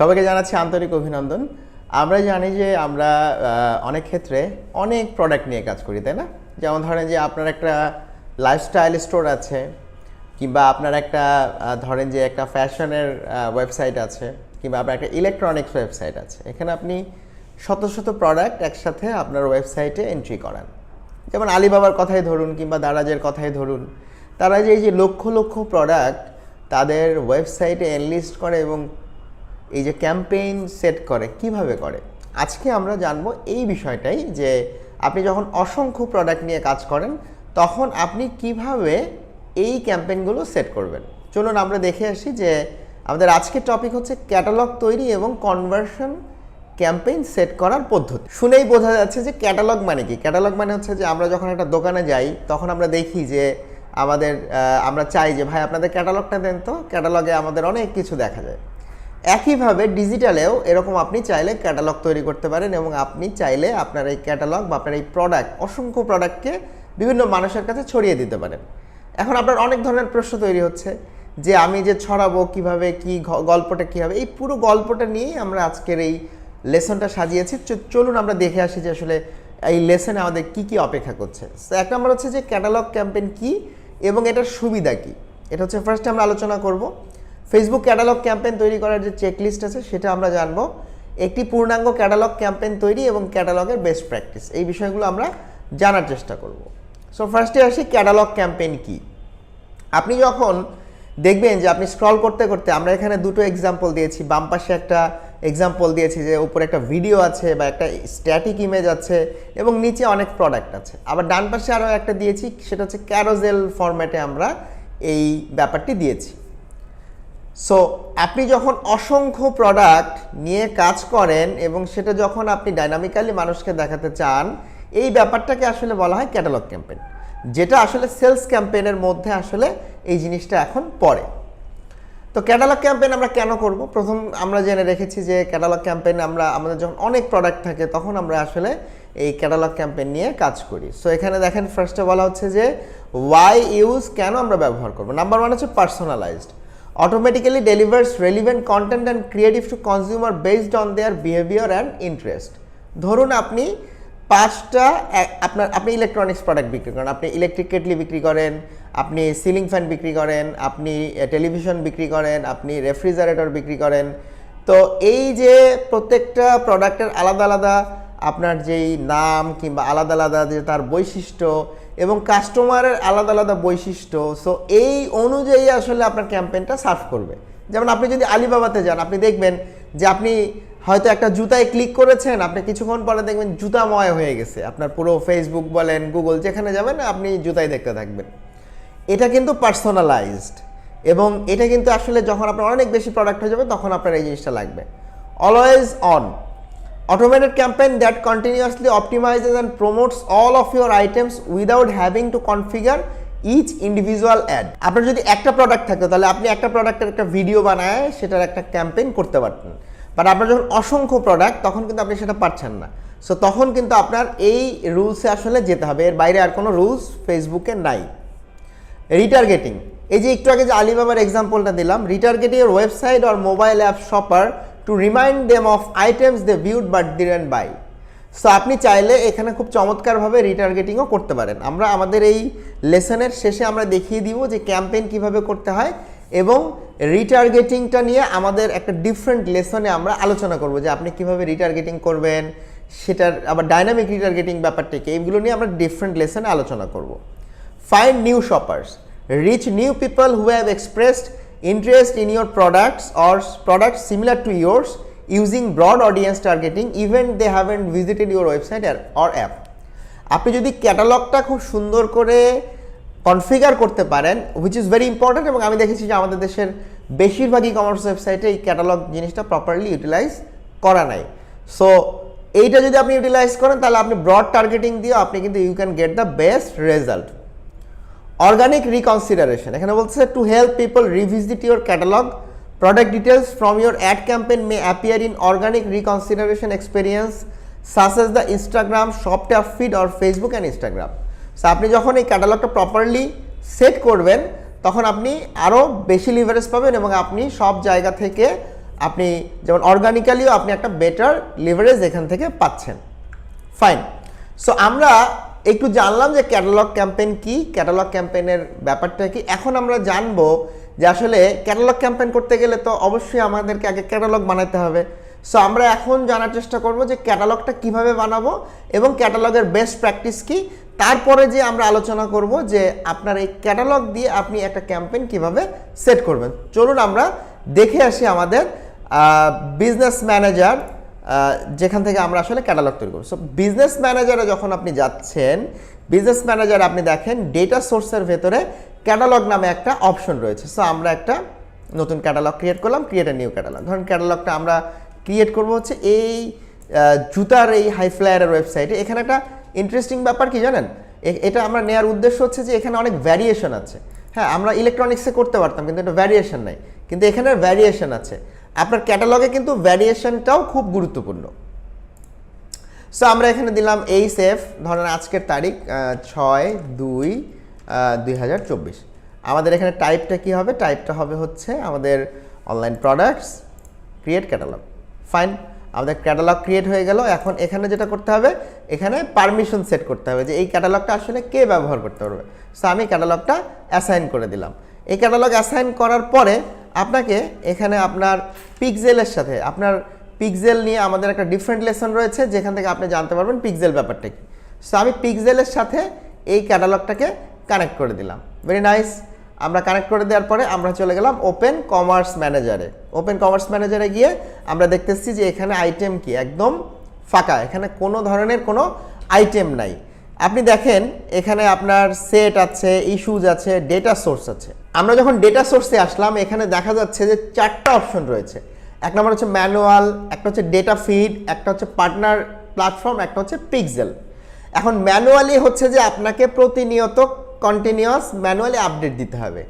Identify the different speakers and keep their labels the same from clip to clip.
Speaker 1: সবাইকে জানাচ্ছি আন্তরিক অভিনন্দন। আমরা জানি যে আমরা অনেক ক্ষেত্রে অনেক প্রোডাক্ট নিয়ে কাজ করি, তাই না? যেমন ধরেন যে আপনার একটা লাইফস্টাইল স্টোর আছে, কিংবা আপনার একটা ধরেন যে একটা ফ্যাশনের ওয়েবসাইট আছে, কিংবা আপনার একটা ইলেকট্রনিক্স ওয়েবসাইট আছে। এখানে আপনি শত শত প্রোডাক্ট একসাথে আপনার ওয়েবসাইটে এন্ট্রি করান। যেমন আলিবাবার কথাই ধরুন, কিংবা দারাজের কথাই ধরুন, তারা যে এই যে লক্ষ লক্ষ প্রোডাক্ট তাদের ওয়েবসাইটে এনলিস্ট করে এবং এই যে ক্যাম্পেইন সেট করে, কীভাবে করে? আজকে আমরা জানব এই বিষয়টাই যে আপনি যখন অসংখ্য প্রোডাক্ট নিয়ে কাজ করেন, তখন আপনি কীভাবে এই ক্যাম্পেইনগুলো সেট করবেন? চলুন আমরা দেখে আসি যে আমাদের আজকের টপিক হচ্ছে ক্যাটালগ তৈরি এবং কনভার্সন ক্যাম্পেইন সেট করার পদ্ধতি। শুনেই বোঝা যাচ্ছে যে ক্যাটালগ মানে কি? ক্যাটালগ মানে হচ্ছে যে আমরা যখন একটা দোকানে যাই, তখন আমরা দেখি যে আমাদের আমরা চাই যে, ভাই, আপনাদের ক্যাটালগটা দেন তো। ক্যাটালগে আমাদের অনেক কিছু দেখা যায়। একইভাবে ডিজিটালেও এরকম আপনি চাইলে ক্যাটালগ তৈরি করতে পারেন এবং আপনি চাইলে আপনার এই ক্যাটালগ বা আপনার এই প্রোডাক্ট অসংখ্য প্রোডাক্টকে বিভিন্ন মানুষের কাছে ছড়িয়ে দিতে পারেন। এখন আপনার অনেক ধরনের প্রশ্ন তৈরি হচ্ছে যে আমি যে ছড়াবো কীভাবে, কি গল্পটা কী হবে এই পুরো গল্পটা নিয়েই আমরা আজকের এই লেসনটা সাজিয়েছি। চলুন আমরা দেখে আসি যে আসলে এই লেসনে আমাদের কি কি অপেক্ষা করছে। এক নম্বর হচ্ছে যে ক্যাটালগ ক্যাম্পেইন কি এবং এটার সুবিধা কি? এটা হচ্ছে ফার্স্টে আমরা আলোচনা করব। ফেসবুক ক্যাটালগ ক্যাম্পেন তৈরি করার যে চেকলিস্ট আছে, সেটা আমরা জানব। একটি পূর্ণাঙ্গ ক্যাটালগ ক্যাম্পেন তৈরি এবং ক্যাটালগের বেস্ট প্র্যাকটিস এই বিষয়গুলো আমরা জানার চেষ্টা করব। সো ফার্স্টে আসি ক্যাটালগ ক্যাম্পেন কি? আপনি যখন দেখবেন যে আপনি স্ক্রল করতে করতে, আমরা এখানে দুটো এক্সাম্পল দিয়েছি। বাম পাশে একটা এক্সাম্পল দিয়েছি যে উপরে একটা ভিডিও আছে বা একটা স্ট্যাটিক ইমেজ আছে এবং নিচে অনেক প্রোডাক্ট আছে। আবার ডান পাশে আরও একটা দিয়েছি, সেটা হচ্ছে ক্যারোজেল ফরম্যাটে আমরা এই ব্যাপারটি দিয়েছি। সো আপনি যখন অসংখ্য প্রোডাক্ট নিয়ে কাজ করেন এবং সেটা যখন আপনি ডাইনামিক্যালি মানুষকে দেখাতে চান, এই ব্যাপারটাকে আসলে বলা হয় ক্যাটালগ ক্যাম্পেইন যেটা আসলে সেলস ক্যাম্পেইনের মধ্যে আসলে এই জিনিসটা এখন পড়ে। তো ক্যাটালগ ক্যাম্পেইন আমরা কেন করব? প্রথম আমরা জেনে রেখেছি যে ক্যাটালগ ক্যাম্পেইন আমরা, আমাদের যখন অনেক প্রোডাক্ট থাকে, তখন আমরা আসলে এই ক্যাটালগ ক্যাম্পেইন নিয়ে কাজ করি। সো এখানে দেখেন ফার্স্টে বলা হচ্ছে যে ওয়াই ইউজ কেন আমরা ব্যবহার করব? নাম্বার ওয়ান হচ্ছে personalised automatically delivers relevant content and creative to consumer based on their behaviour and interest ধরুন আপনি পাঁচটা, আপনার, আপনি ইলেকট্রনিক্স প্রোডাক্ট বিক্রি করেন, আপনি ইলেকট্রিক কেটলি বিক্রি করেন, আপনি সিলিং ফ্যান বিক্রি করেন, আপনি টেলিভিশন বিক্রি করেন, আপনি রেফ্রিজারেটর বিক্রি করেন। তো এই যে প্রত্যেকটা প্রোডাক্টের আলাদা আলাদা আপনার যেই নাম কিংবা আলাদা আলাদা যে তার বৈশিষ্ট্য এবং কাস্টমারের আলাদা আলাদা বৈশিষ্ট্য। সো এই অনুযায়ী আসলে আপনার ক্যাম্পেইনটা সার্ভ করবে। যেমন আপনি যদি আলিবাবাতে যান, আপনি দেখবেন যে আপনি হয়তো একটা জুতায় ক্লিক করেছেন, আপনি কিছুক্ষণ পরে দেখবেন জুতাময় হয়ে গেছে। আপনার পুরো ফেসবুক বলেন গুগল যেখানে যাবেন, আপনি জুতাই দেখতে থাকবেন। এটা কিন্তু পার্সোনালাইজড এবং এটা কিন্তু আসলে যখন আপনার অনেক বেশি প্রোডাক্ট হয়ে যাবে, তখন আপনার এই জিনিসটা লাগবে। Always on automated campaign that continuously optimizes and promotes all of your items without having to configure each individual ad. আপনার যদি একটা প্রোডাক্ট থাকতো তাহলে আপনি একটা প্রোডাক্টের একটা ভিডিও বানায় সেটার একটা ক্যাম্পেইন করতে পারতেন। বাট আপনার যখন অসংখ্য প্রোডাক্ট তখন কিন্তু আপনি সেটা পারছেন না। সো তখন কিন্তু আপনার এই রুলসে আসলে যেতে হবে। এর বাইরে আর কোনো রুলস ফেসবুকে নাই। রিটার্গেটিং এই যে একটু আগে যে আলিবাবার এক্সাম্পলটা দিলাম retargeting website or mobile app shopper to remind them of items they viewed but didn't buy so আপনি চাইলে এখানে খুব চমৎকারভাবে রিটার্গেটিংও করতে পারেন। আমরা আমাদের এই লেসনের শেষে আমরা দেখিয়ে দিব যে ক্যাম্পেইন কীভাবে করতে হয় এবং রিটার্গেটিংটা নিয়ে আমাদের একটা ডিফারেন্ট লেসনে আমরা আলোচনা করব যে আপনি কীভাবে রিটার্গেটিং করবেন, সেটার আবার ডাইনামিক রিটার্গেটিং ব্যাপারটাকে এইগুলো নিয়ে আমরা ডিফারেন্ট লেসনে আলোচনা করব। Find new shoppers reach new people who have expressed interest in your products or products similar to yours using broad audience targeting, even they haven't visited your website or- app. আপনি যদি ক্যাটালগটা খুব সুন্দর করে configure করতে পারেন which is very important এবং আমি দেখেছি যে আমাদের দেশের বেশিরভাগই কমার্স ওয়েবসাইটে এই ক্যাটালগ জিনিসটা প্রপারলি ইউটিলাইজ করা নাই সো এইটা যদি আপনি ইউটিলাইজ করেন, তাহলে আপনি ব্রড টার্গেটিং দিয়ে আপনি কিন্তু you can get the best result organic reconsideration এখানে বলছে to help people revisit your catalogue product details from your ad campaign may appear in organic reconsideration experience such as the Instagram shop tab feed or Facebook and Instagram so আপনি যখন এই ক্যাটালগটা properly set করবেন, তখন আপনি আরও বেশি leverage পাবেন এবং আপনি সব জায়গা থেকে আপনি যেমন অর্গানিক্যালিও আপনি একটা বেটার লিভারেজ এখান থেকে পাচ্ছেন। ফাইন সো আমরা একটু জানলাম যে ক্যাটালগ ক্যাম্পেইন কি? ক্যাটালগ ক্যাম্পেইনের ব্যাপারটা কি? এখন আমরা জানব যে আসলে ক্যাটালগ ক্যাম্পেইন করতে গেলে তো অবশ্যই আমাদেরকে আগে ক্যাটালগ বানাতে হবে। সো আমরা এখন জানার চেষ্টা করব যে ক্যাটালগটা কীভাবে বানাবো এবং ক্যাটালগের বেস্ট প্র্যাকটিস কি? তারপরে যে আমরা আলোচনা করব যে আপনার এই ক্যাটালগ দিয়ে আপনি একটা ক্যাম্পেইন কীভাবে সেট করবেন। চলুন আমরা দেখে আসি আমাদের বিজনেস ম্যানেজার যেখান থেকে আমরা আসলে ক্যাটালগ তৈরি করব। সো বিজনেস ম্যানেজারে যখন আপনি যাচ্ছেন বিজনেস ম্যানেজার আপনি দেখেন ডেটা সোর্সের ভেতরে ক্যাটালগ নামে একটা অপশন রয়েছে। সো আমরা একটা নতুন ক্যাটালগ ক্রিয়েট করলাম ক্রিয়েট এ নিউ ক্যাটালগ ধরুন ক্যাটালগটা আমরা ক্রিয়েট করব হচ্ছে এই জুতার এই হাই ফ্লায়ারের ওয়েবসাইটে এখানে একটা ইন্টারেস্টিং ব্যাপার কি জানেন? এটা আমরা নেওয়ার উদ্দেশ্য হচ্ছে যে এখানে অনেক ভ্যারিয়েশন আছে। হ্যাঁ আমরা ইলেকট্রনিক্সে করতে পারতাম, কিন্তু এটা ভ্যারিয়েশন নাই। কিন্তু এখানে ভ্যারিয়েশন আছে। আপনার ক্যাটালগে কিন্তু ভ্যারিয়েশনটাও খুব গুরুত্বপূর্ণ। সো আমরা এখানে দিলাম এই সেফ ধরেন আজকের তারিখ ছয় দুই দুই আমাদের এখানে টাইপটা কি হবে? টাইপটা হবে হচ্ছে আমাদের online products create catalogue fine আমাদের ক্যাটালগ ক্রিয়েট হয়ে গেল। এখন এখানে যেটা করতে হবে, এখানে পারমিশন সেট করতে হবে যে এই ক্যাটালগটা আসলে কে ব্যবহার করতে পারবে। সো আমি ক্যাটালগটা অ্যাসাইন করে দিলাম। এই ক্যাটালগ অ্যাসাইন করার পরে আপনাকে এখানে আপনার পিকজেলের সাথে, আপনার পিকজেল নিয়ে আমাদের একটা ডিফারেন্ট লেসন রয়েছে, যেখান থেকে আপনি জানতে পারবেন পিকজেল ব্যাপারটা কি। সো আমি পিকজেলের সাথে এই ক্যাটালগটাকে কানেক্ট করে দিলাম। ভেরি নাইস আমরা কানেক্ট করে দেওয়ার পরে আমরা চলে গেলাম ওপেন কমার্স ম্যানেজারে ওপেন কমার্স ম্যানেজারে গিয়ে আমরা দেখতেছি যে এখানে আইটেম কি, একদম ফাঁকা। এখানে কোনো ধরনের কোনো আইটেম নাই। আপনি দেখেন, এখানে আপনার সেট আছে ইস্যুজ আছে ডেটা সোর্স আছে। আমরা যখন ডেটা সোর্সে আসলাম, এখানে দেখা যাচ্ছে যে চারটা অপশন রয়েছে। এক নম্বর হচ্ছে ম্যানুয়াল একটা হচ্ছে ডেটা ফিড একটা হচ্ছে পার্টনার প্ল্যাটফর্ম একটা হচ্ছে পিক্সেল এখন ম্যানুয়ালি হচ্ছে যে আপনাকে প্রতিনিয়ত কন্টিনিউয়াস ম্যানুয়ালি আপডেট দিতে হবে।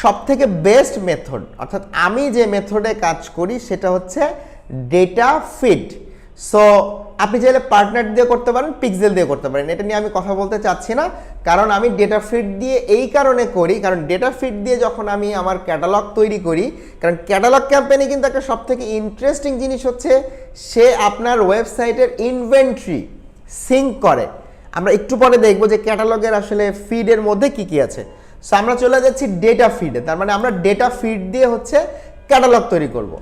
Speaker 1: সব থেকে বেস্ট মেথড অর্থাৎ আমি যে মেথডে কাজ করি, সেটা হচ্ছে ডেটা ফিড সো আপনি চাইলে পার্টনার দিয়ে করতে পারেন পিক্সেল দিয়ে করতে পারেন। এটা নিয়ে আমি কথা বলতে চাচ্ছি না, কারণ আমি ডেটা ফিড দিয়ে এই কারণে করি, কারণ ডেটা ফিড দিয়ে যখন আমি আমার ক্যাটালগ তৈরি করি, কারণ ক্যাটালগ ক্যাম্পেইনে কিন্তু একটা সব থেকে ইন্টারেস্টিং জিনিস হচ্ছে, সে আপনার ওয়েবসাইটের ইনভেন্ট্রি সিঙ্ক করে। আমরা একটু পরে দেখব যে ক্যাটালগের আসলে ফিডের মধ্যে কি কি আছে। সো আমরা চলে যাচ্ছি ডেটা ফিডে তার মানে আমরা ডেটা ফিড দিয়ে হচ্ছে ক্যাটালগ তৈরি করব।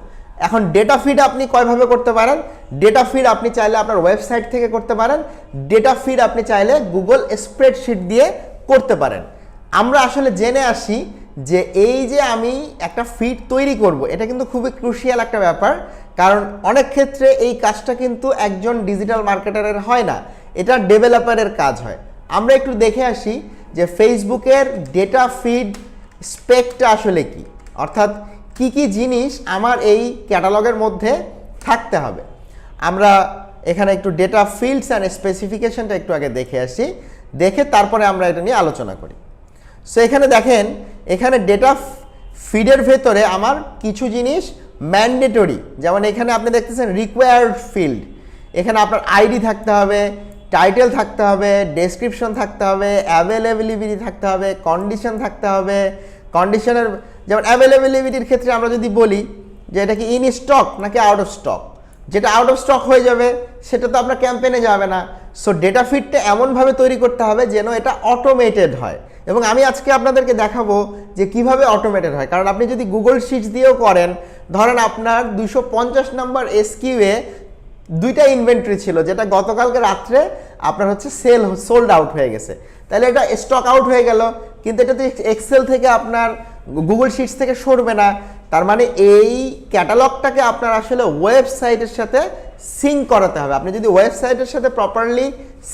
Speaker 1: এখন ডেটা ফিড আপনি কয়ভাবে করতে পারেন? ডেটা ফিড আপনি চাইলে আপনার ওয়েবসাইট থেকে করতে পারেন। ডেটা ফিড আপনি চাইলে গুগল স্প্রেডশিট দিয়ে করতে পারেন। আমরা আসলে জেনে আসি যে এই যে আমি একটা ফিড তৈরি করব, এটা কিন্তু খুবই ক্রুশিয়াল একটা ব্যাপার। কারণ অনেক ক্ষেত্রে এই কাজটা কিন্তু একজন ডিজিটাল মার্কেটারের হয় না, এটা ডেভেলপারের কাজ হয়। আমরা একটু দেখে আসি যে ফেসবুকের ডেটা ফিড স্পেকটা আসলে কি? অর্থাৎ কি কি জিনিস আমার এই ক্যাটালগের মধ্যে থাকতে হবে? আমরা এখানে একটু ডেটা ফিল্ডস অ্যান্ড স্পেসিফিকেশনটা একটু আগে দেখে আসি। দেখে তারপরে আমরা এটা নিয়ে আলোচনা করি। সো এখানে দেখেন, এখানে ডেটা ফিডের ভেতরে আমার কিছু জিনিস ম্যান্ডেটরি যেমন এখানে আপনি দেখতেছেন রিকোয়ার্ড ফিল্ড এখানে আপনার আইডি থাকতে হবে টাইটেল থাকতে হবে ডেসক্রিপশন থাকতে হবে অ্যাভেলেবিলিটি থাকতে হবে কন্ডিশন থাকতে হবে। কন্ডিশনের যেমন অ্যাভেলেবিলিটির ক্ষেত্রে আমরা যদি বলি যে এটা কি ইন স্টক নাকি আউট অফ স্টক যেটা আউট অফ স্টক হয়ে যাবে, সেটা তো আপনার ক্যাম্পেনে যাবে না। সো ডেটা ফিডটা এমনভাবে তৈরি করতে হবে যেন এটা অটোমেটেড হয়। এবং আমি আজকে আপনাদেরকে দেখাবো যে কীভাবে অটোমেটেড হয়। কারণ আপনি যদি গুগল শিটস দিয়েও করেন, ধরেন আপনার দুশো পঞ্চাশ নম্বর এসকিউয়ে দুইটা ইনভেন্টরি ছিল, যেটা গতকালকে রাত্রে আপনার হচ্ছে সেল সোল্ড আউট হয়ে গেছে। তাহলে এটা স্টক আউট হয়ে গেল, কিন্তু এটা তো এক্সেল থেকে আপনার গুগল শিটস থেকে সরবে না। তার মানে এই ক্যাটালগটাকে আপনার আসলে ওয়েবসাইটের সাথে সিঙ্ক করাতে হবে। আপনি যদি ওয়েবসাইটের সাথে প্রপারলি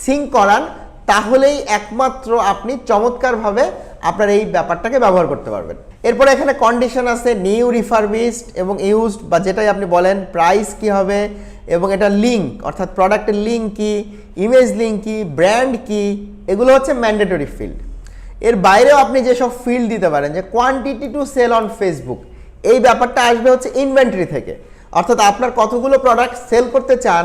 Speaker 1: সিঙ্ক করান, তাহলেই একমাত্র আপনি চমৎকারভাবে আপনার এই ব্যাপারটাকে ব্যবহার করতে পারবেন। এরপরে এখানে কন্ডিশন আছে নিউ রিফারবিসড এবং ইউজড বা যেটাই আপনি বলেন প্রাইস কি হবে এবং এটা লিঙ্ক অর্থাৎ প্রোডাক্টের লিঙ্ক কি ইমেজ লিঙ্ক কি ব্র্যান্ড কি, এগুলো হচ্ছে ম্যান্ডেটরি ফিল্ড এর বাইরেও আপনি যেসব ফিল্ড দিতে পারেন, যে quantity to sell on Facebook এই ব্যাপারটা আসবে হচ্ছে ইনভেন্টরি থেকে। অর্থাৎ আপনার কতগুলো প্রোডাক্ট সেল করতে চান,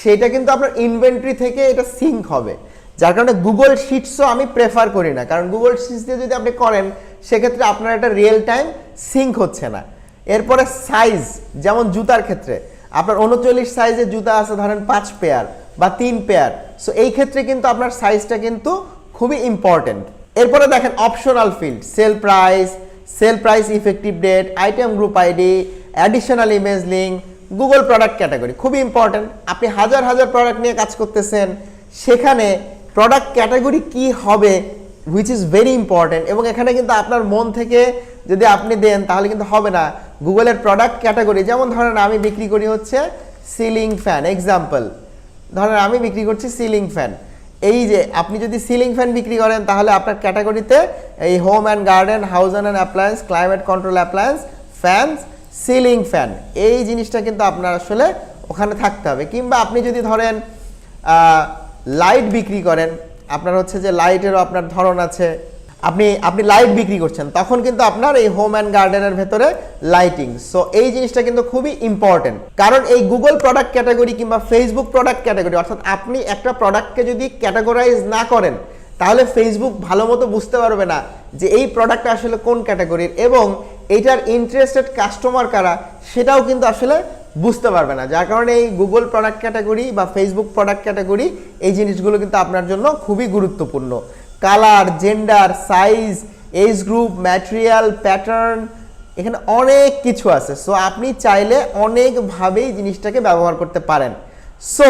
Speaker 1: সেটা কিন্তু আপনার ইনভেন্টরি থেকে এটা সিঙ্ক হবে। যার কারণে গুগল শিটসও আমি প্রেফার করি না। কারণ গুগল শিটস দিয়ে যদি আপনি করেন, সেক্ষেত্রে আপনার একটা রিয়েল টাইম সিঙ্ক হচ্ছে না। এরপরে সাইজ যেমন জুতার ক্ষেত্রে, আপনার উনচল্লিশ সাইজের জুতা আছে, ধরেন পাঁচ পেয়ার বা তিন পেয়ার সো এই ক্ষেত্রে কিন্তু আপনার সাইজটা কিন্তু খুবই ইম্পর্টেন্ট এরপরে দেখেন optional field sale price sale price effective date item group ID additional image link Google product category খুবই ইম্পর্টেন্ট আপনি হাজার হাজার প্রোডাক্ট নিয়ে কাজ করতেছেন, সেখানে প্রোডাক্ট ক্যাটাগরি কি হবে হুইচ ইজ ভেরি ইম্পর্টেন্ট এবং এখানে কিন্তু আপনার মন থেকে যদি আপনি দেন, তাহলে কিন্তু হবে না। গুগলের প্রোডাক্ট ক্যাটাগরি যেমন ধরেন আমি বিক্রি করি হচ্ছে সিলিং ফ্যান এক্সাম্পল ধরেন আমি বিক্রি করছি সিলিং ফ্যান এই যে আপনি যদি সিলিং ফ্যান বিক্রি করেন, তাহলে আপনার ক্যাটাগরিতে এই home and garden house and appliance climate control appliance fans ceiling fan এই জিনিসটা কিন্তু আপনার আসলে ওখানে থাকতে হবে। কিংবা আপনি যদি ধরেন লাইট বিক্রি করেন, আপনার হচ্ছে যে লাইটেরও আপনার ধরন আছে আপনি আপনি লাইট বিক্রি করছেন, তখন কিন্তু আপনার এই হোম অ্যান্ড গার্ডেনের ভেতরে লাইটিং সো এই জিনিসটা কিন্তু খুবই ইম্পর্টেন্ট কারণ এই গুগল প্রোডাক্ট ক্যাটাগরি কিংবা ফেসবুক প্রোডাক্ট ক্যাটাগরি অর্থাৎ আপনি একটা প্রোডাক্টকে যদি ক্যাটাগরাইজ না করেন, তাহলে ফেসবুক ভালো মতো বুঝতে পারবে না যে এই প্রোডাক্টটা আসলে কোন ক্যাটাগরির এবং এটার ইন্টারেস্টেড কাস্টমার কারা, সেটাও কিন্তু আসলে বুঝতে পারবে না। যার কারণে এই গুগল প্রোডাক্ট ক্যাটাগরি বা ফেসবুক প্রোডাক্ট ক্যাটাগরি এই জিনিসগুলো কিন্তু আপনার জন্য খুবই গুরুত্বপূর্ণ। Colour gender size age group material pattern এখানে অনেক কিছু আছে। সো আপনি চাইলে অনেকভাবেই জিনিসটাকে ব্যবহার করতে পারেন। সো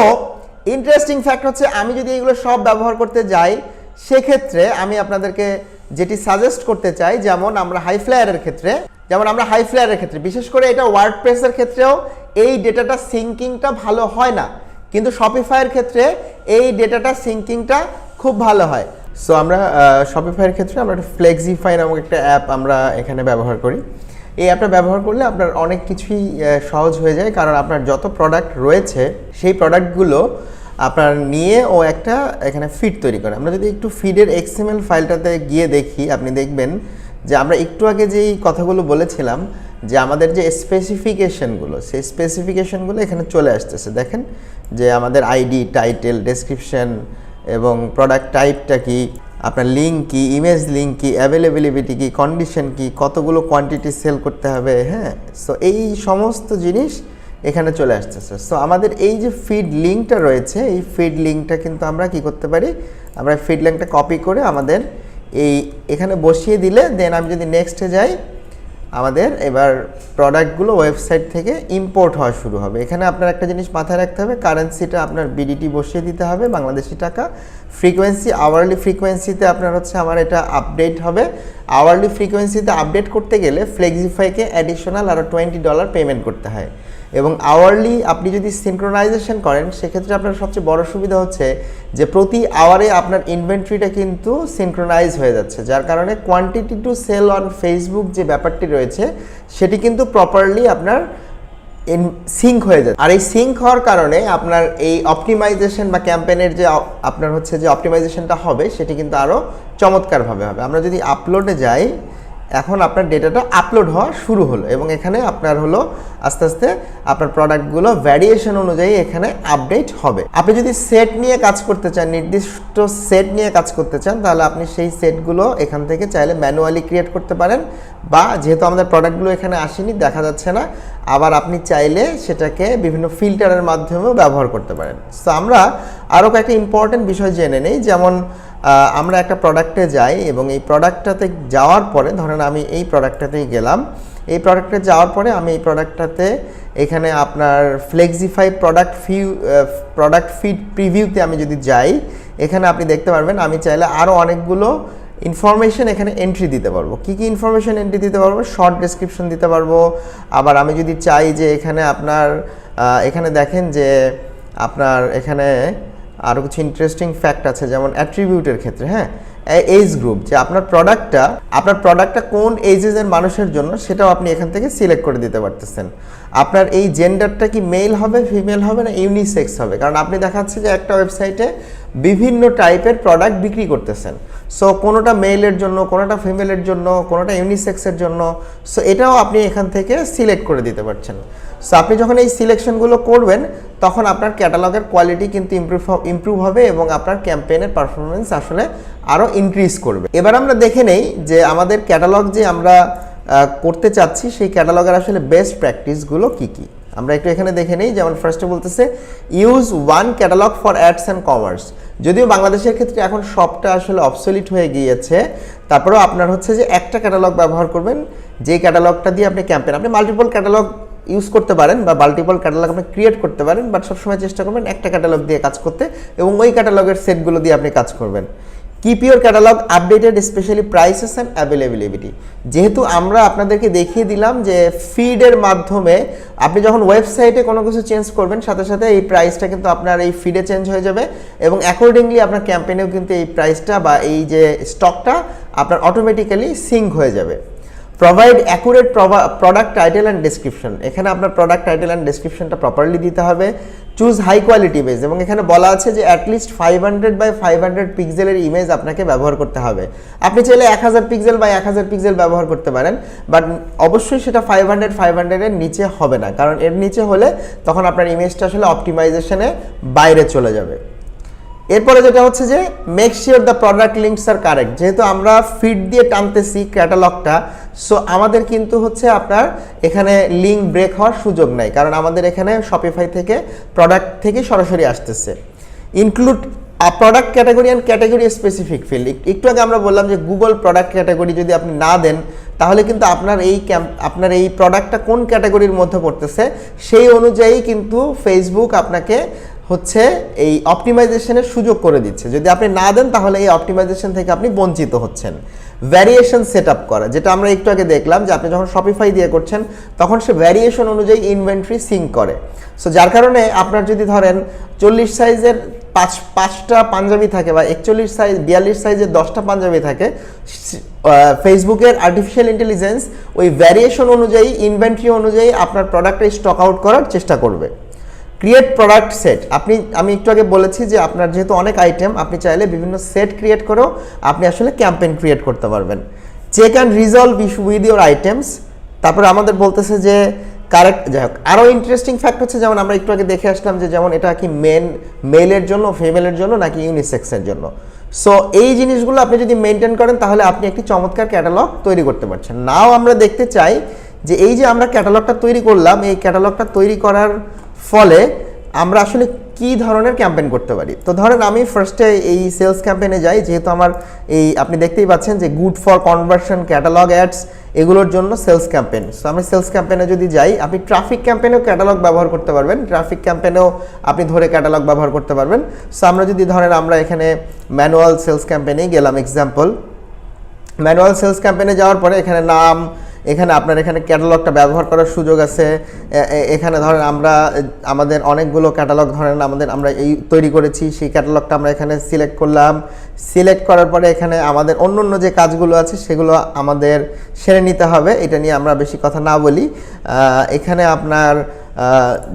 Speaker 1: ইন্টারেস্টিং ফ্যাক্ট হচ্ছে, আমি যদি এগুলো সব ব্যবহার করতে যাই, সেক্ষেত্রে আমি আপনাদেরকে যেটি সাজেস্ট করতে চাই, যেমন আমরা হাই ফ্লায়ারের ক্ষেত্রে, যেমন আমরা হাই ফ্লায়ারের ক্ষেত্রে, বিশেষ করে এটা ওয়ার্ড প্রেসের ক্ষেত্রেও এই ডেটাটা সিঙ্কিংটা ভালো হয় না। কিন্তু শপিফাইয়ের ক্ষেত্রে এই ডেটাটা সিঙ্কিংটা খুব ভালো হয়। সো আমরা শপিফাইয়ের ক্ষেত্রে আমরা একটা ফ্লেক্সিফাই নামক একটা অ্যাপ আমরা এখানে ব্যবহার করি। এই অ্যাপটা ব্যবহার করলে আপনার অনেক কিছুই সহজ হয়ে যায়। কারণ আপনার যত প্রোডাক্ট রয়েছে, সেই প্রোডাক্টগুলো আপনার নিয়ে ও একটা এখানে ফিড তৈরি করে। আমরা যদি একটু ফিডের এক্সএমএল ফাইলটাতে গিয়ে দেখি, আপনি দেখবেন যে আমরা একটু আগে যেই কথাগুলো বলেছিলাম, যে আমাদের যে স্পেসিফিকেশনগুলো সেই স্পেসিফিকেশনগুলো এখানে চলে আসতেছে। দেখেন যে আমাদের আইডি টাইটেল ডেসক্রিপশন এবং প্রোডাক্ট টাইপটা কি, আপনার লিঙ্ক কি ইমেজ লিঙ্ক কি অ্যাভেলেবিলিটি কি কন্ডিশন কি, কতগুলো কোয়ান্টিটি সেল করতে হবে হ্যাঁ? সো এই সমস্ত জিনিস এখানে চলে আসতেছে সো আমাদের এই যে ফিড লিঙ্কটা রয়েছে, এই ফিড লিঙ্কটা কিন্তু আমরা কি করতে পারি? আমরা ফিড লিঙ্কটা কপি করে আমাদের এই এখানে বসিয়ে দিলে দেন আমি যদি নেক্সটে যাই আমাদের এবার প্রোডাক্টগুলো ওয়েবসাইট থেকে ইম্পোর্ট হওয়া শুরু হবে। এখানে আপনার একটা জিনিস মাথায় রাখতে হবে কারেন্সিটা আপনার বিডিটি বসিয়ে দিতে হবে, বাংলাদেশি টাকা। ফ্রিকোয়েন্সি আওয়ারলি ফ্রিকোয়েন্সিতে আপনার হচ্ছে আমার এটা আপডেট হবে। আওয়ারলি ফ্রিকোয়েন্সিতে আপডেট করতে গেলে ফ্লেক্সিফাইকে অ্যাডিশনাল আরও টোয়েন্টি ডলার পেমেন্ট করতে হয়। এবং আওয়ারলি আপনি যদি সিনক্রোনাইজেশন করেন, সেক্ষেত্রে আপনার সবচেয়ে বড় সুবিধা হচ্ছে যে প্রতি আওয়ারে আপনার ইনভেন্টরিটা কিন্তু সিনক্রোনাইজ হয়ে যাচ্ছে, যার কারণে quantity to sell on Facebook যে ব্যাপারটি রয়েছে, সেটি কিন্তু প্রপারলি আপনার সিঙ্ক হয়ে যাচ্ছে। আর এই সিঙ্ক হওয়ার কারণে আপনার এই অপটিমাইজেশন বা ক্যাম্পেনের যে আপনার হচ্ছে যে অপটিমাইজেশনটা হবে, সেটি কিন্তু আরও চমৎকারভাবে হবে। আমরা যদি আপলোডে যাই এখন আপনার ডেটাটা আপলোড হওয়া শুরু হলো এবং এখানে আপনার হলো আস্তে আস্তে আপনার প্রোডাক্টগুলো ভ্যারিয়েশন অনুযায়ী এখানে আপডেট হবে। আপনি যদি সেট নিয়ে কাজ করতে চান, নির্দিষ্ট সেট নিয়ে কাজ করতে চান, তাহলে আপনি সেই সেটগুলো এখান থেকে চাইলে ম্যানুয়ালি ক্রিয়েট করতে পারেন বা যেহেতু আমাদের প্রোডাক্টগুলো এখানে আসেনি, দেখা যাচ্ছে না, আবার আপনি চাইলে সেটাকে বিভিন্ন ফিল্টারের মাধ্যমেও ব্যবহার করতে পারেন। সো আমরা আরও কয়েকটা ইম্পর্টেন্ট বিষয় জেনে নেই, যেমন আমরা একটা প্রোডাক্টে যাই এবং এই প্রোডাক্টটাতে যাওয়ার পরে, ধরেন আমি এই প্রোডাক্টটাতেই গেলাম, এই প্রোডাক্টে যাওয়ার পরে আমি এই প্রোডাক্টটাতে এখানে আপনার Flexify product feed product feed প্রিভিউতে আমি যদি যাই, এখানে আপনি দেখতে পারবেন আমি চাইলে আরও অনেকগুলো ইনফরমেশন এখানে এন্ট্রি দিতে পারব। কী কী ইনফরমেশন এন্ট্রি দিতে পারব? শর্ট ডেসক্রিপশন দিতে পারব। আবার আমি যদি চাই যে এখানে আপনার এখানে দেখেন যে আপনার এখানে আরও কিছু ইন্টারেস্টিং ফ্যাক্ট আছে, যেমন অ্যাট্রিবিউটের ক্ষেত্রে হ্যাঁ? এজ গ্রুপ যে আপনার প্রোডাক্টটা আপনার প্রোডাক্টটা কোন এজেসের মানুষের জন্য সেটাও আপনি এখান থেকে সিলেক্ট করে দিতে পারতেছেন। আপনার এই জেন্ডারটা কি মেল হবে ফিমেল হবে না ইউনিসেক্স হবে? কারণ আপনি দেখাচ্ছে যে একটা ওয়েবসাইটে বিভিন্ন টাইপের প্রোডাক্ট বিক্রি করতেছেন। সো কোনোটা মেলের জন্য, কোনোটা ফিমেলের জন্য, কোনোটা ইউনিসেক্সের জন্য সো এটাও আপনি এখান থেকে সিলেক্ট করে দিতে পারছেন। সো আপনি যখন এই সিলেকশনগুলো করবেন, তখন আপনার ক্যাটালগের কোয়ালিটি কিন্তু ইমপ্রুভ ইমপ্রুভ হবে এবং আপনার ক্যাম্পেইনের পারফরমেন্স আসলে আরও ইনক্রিজ করবে। এবার আমরা দেখে নেই যে আমাদের ক্যাটালগ যে আমরা করতে চাচ্ছি, সেই ক্যাটালগের আসলে বেস্ট প্র্যাকটিসগুলো কী কী? আমরা একটু এখানে দেখে নিই, যেমন ফার্স্টে বলতেছে use one catalogue for ads and commerce যদিও বাংলাদেশের ক্ষেত্রে এখন সবটা আসলে অবসলিট হয়ে গিয়েছে, তারপরেও আপনার হচ্ছে যে একটা ক্যাটালগ ব্যবহার করবেন যে ক্যাটালগটা দিয়ে আপনি ক্যাম্পেন আপনি মাল্টিপল ক্যাটালগ ইউজ করতে পারেন বা মাল্টিপল ক্যাটালগ আপনি ক্রিয়েট করতে পারেন বাট সবসময় চেষ্টা করবেন একটা ক্যাটালগ দিয়ে কাজ করতে এবং ওই ক্যাটালগের সেটগুলো দিয়ে আপনি কাজ করবেন। Keep your catalogue updated specially prices and availability যেহেতু আমরা আপনাদেরকে দেখিয়ে দিলাম যে ফিডের মাধ্যমে আপনি যখন ওয়েবসাইটে কোনো কিছু চেঞ্জ করবেন, সাথে সাথে এই প্রাইসটা কিন্তু আপনার এই ফিডে চেঞ্জ হয়ে যাবে এবং অ্যাকর্ডিংলি আপনার ক্যাম্পেনেও কিন্তু এই প্রাইসটা বা এই যে স্টকটা আপনার অটোমেটিক্যালি সিঙ্ক হয়ে যাবে। Provide accurate product title and description এখানে আপনার প্রোডাক্ট টাইটেল অ্যান্ড ডেসক্রিপশনটা প্রপারলি দিতে হবে। চুজ হাই কোয়ালিটি ইমেজ এবং এখানে বলা আছে যে at least five hundred by five hundred পিক্সেলের ইমেজ আপনাকে ব্যবহার করতে হবে। আপনি চাইলে এক হাজার পিক্সেল বা এক হাজার পিক্সেল ব্যবহার করতে পারেন বাট অবশ্যই সেটা ফাইভ হান্ড্রেড ফাইভ হান্ড্রেডের নিচে হবে না, কারণ এর নিচে হলে তখন আপনার ইমেজটা আসলে অপটিমাইজেশনে বাইরে চলে যাবে। এরপরে যেটা হচ্ছে যে make sure the product links are correct যেহেতু আমরা ফিড দিয়ে টানতেছি ক্যাটালগটা সো আমাদের কিন্তু হচ্ছে আপনার এখানে লিঙ্ক ব্রেক হওয়ার সুযোগ নাই, কারণ আমাদের এখানে শপিফাই থেকে প্রোডাক্ট থেকে সরাসরি আসতেছে। Include product category and category specific field একটু আগে আমরা বললাম যে গুগল প্রোডাক্ট ক্যাটাগরি যদি আপনি না দেন, তাহলে কিন্তু আপনার এই আপনার এই প্রোডাক্টটা কোন ক্যাটাগরির মধ্যে পড়তেছে, সেই অনুযায়ী কিন্তু ফেসবুক আপনাকে হচ্ছে এই অপটিমাইজেশনের সুযোগ করে দিচ্ছে। যদি আপনি না দেন, তাহলে এই অপটিমাইজেশন থেকে আপনি বঞ্চিত হচ্ছেন। ভ্যারিয়েশন সেট আপ করা, যেটা আমরা একটু আগে দেখলাম যে আপনি যখন শপিফাই দিয়ে করছেন, তখন সে ভ্যারিয়েশন অনুযায়ী ইনভেন্টরি সিঙ্ক করে। সো যার কারণে আপনার যদি ধরেন চল্লিশ সাইজের পাঁচ, পাঁচটা পাঞ্জাবি থাকে বা একচল্লিশ সাইজ বিয়াল্লিশ সাইজের দশটা পাঞ্জাবি থাকে ফেসবুকের আর্টিফিশিয়াল ইন্টেলিজেন্স ওই ভ্যারিয়েশন অনুযায়ী ইনভেন্টরি অনুযায়ী আপনার প্রোডাক্টটা স্টক আউট করার চেষ্টা করবে। ক্রিয়েট প্রোডাক্ট সেট আপনি, আমি একটু আগে বলেছি যে আপনার যেহেতু অনেক আইটেম আপনি চাইলে বিভিন্ন সেট ক্রিয়েট করেও আপনি আসলে ক্যাম্পেইন ক্রিয়েট করতে পারবেন। Check and resolve issue with your items তারপরে আমাদের বলতেছে যে কারেক্ট যাই হোক, আরও ইন্টারেস্টিং ফ্যাক্ট হচ্ছে, যেমন আমরা একটু আগে দেখে আসলাম যে যেমন এটা কি মেন মেলের জন্য ফিমেলের জন্য, নাকি ইউনিসেক্সের জন্য? সো এই জিনিসগুলো আপনি যদি মেনটেন করেন, তাহলে আপনি একটি চমৎকার ক্যাটালগ তৈরি করতে পারছেন। নাও আমরা দেখতে চাই যে এই যে আমরা ক্যাটালগটা তৈরি করলাম, এই ক্যাটালগটা তৈরি করার ফলে আমরা আসলে কি ধরনের ক্যাম্পেইন করতে পারি? তো ধরেন আমি ফার্স্টে এই সেলস ক্যাম্পেইনে যাই, যেহেতু আমার এই আপনি দেখতেই পাচ্ছেন যে good for conversion catalogue ads এগুলোর জন্য সেলস ক্যাম্পেইন সো আমি সেলস ক্যাম্পেইনে যদি যাই, আপনি ট্রাফিক ক্যাম্পেইনেও ক্যাটালগ ব্যবহার করতে পারবেন। ট্রাফিক ক্যাম্পেইনেও আপনি ধরে ক্যাটালগ ব্যবহার করতে পারবেন। সো আমরা যদি ধরেন আমরা এখানে ম্যানুয়াল সেলস ক্যাম্পেইনে গেলাম এক্সাম্পল ম্যানুয়াল সেলস ক্যাম্পেইনে যাওয়ার পরে এখানে নাম এখানে আপনার এখানে ক্যাটালগটা ব্যবহার করার সুযোগ আছে। এখানে ধরেন আমরা, আমাদের অনেকগুলো ক্যাটালগ ধরেন আমাদের, আমরা এই তৈরি করেছি, সেই ক্যাটালগটা আমরা এখানে সিলেক্ট করলাম। সিলেক্ট করার পরে এখানে আমাদের অন্য অন্য যে কাজগুলো আছে, সেগুলো আমাদের সেরে নিতে হবে। এটা নিয়ে আমরা বেশি কথা না বলি। এখানে আপনার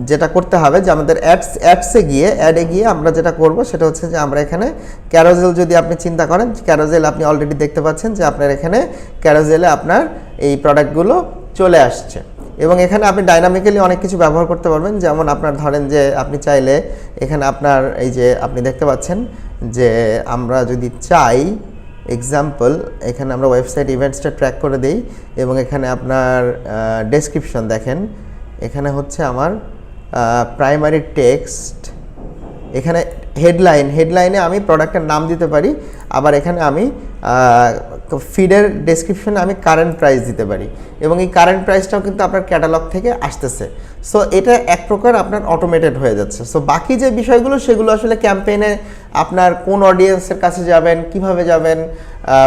Speaker 1: যেটা করতে হবে যে আমাদের অ্যাডস অ্যাডসে গিয়ে অ্যাডে গিয়ে আমরা যেটা করব সেটা হচ্ছে যে আমরা এখানে ক্যারোজেল যদি আপনি চিন্তা করেন ক্যারোজেল আপনি অলরেডি দেখতে পাচ্ছেন যে আপনার এখানে ক্যারোজেলে আপনার এই প্রোডাক্টগুলো চলে আসছে। এবং এখানে আপনি ডাইনামিক্যালি অনেক কিছু ব্যবহার করতে পারবেন। যেমন আপনার ধরেন যে আপনি চাইলে এখানে আপনার এই যে আপনি দেখতে পাচ্ছেন যে আমরা যদি চাই এক্সাম্পল এখানে আমরা ওয়েবসাইট ইভেন্টসটা ট্র্যাক করে দিই এবং এখানে আপনার ডেসক্রিপশন দেখেন। এখানে হচ্ছে আমার প্রাইমারি টেক্সট এখানে হেডলাইন হেডলাইনে আমি প্রোডাক্টের নাম দিতে পারি, আবার এখানে আমি ফিডের ডেসক্রিপশনে আমি কারেন্ট প্রাইস দিতে পারি, এবং এই কারেন্ট প্রাইসটাও কিন্তু আপনার ক্যাটালগ থেকে আসতেছে। সো এটা এক প্রকার আপনার অটোমেটেড হয়ে যাচ্ছে। সো বাকি যে বিষয়গুলো, সেগুলো আসলে ক্যাম্পেইনে আপনার কোন অডিয়েন্সের কাছে যাবেন, কীভাবে যাবেন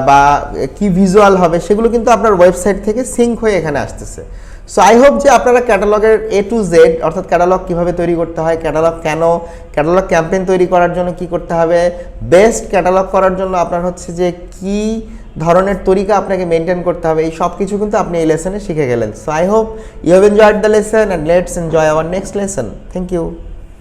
Speaker 1: বা কি ভিজুয়াল হবে, সেগুলো কিন্তু আপনার ওয়েবসাইট থেকে সিঙ্ক হয়ে এখানে আসতেছে। সো আই হোপ যে আপনারা ক্যাটালগের এ টু জেড অর্থাৎ ক্যাটালগ কীভাবে তৈরি করতে হয় ক্যাটালগ কেন ক্যাটালগ ক্যাম্পেইন তৈরি করার জন্য কি করতে হবে বেস্ট ক্যাটালগ করার জন্য আপনার হচ্ছে যে কি ধরনের তরিকা আপনাকে মেনটেন করতে হবে, এই সব কিছু কিন্তু আপনি এই লেসনে শিখে গেলেন। So I hope you have enjoyed the lesson and let's enjoy our next lesson thank you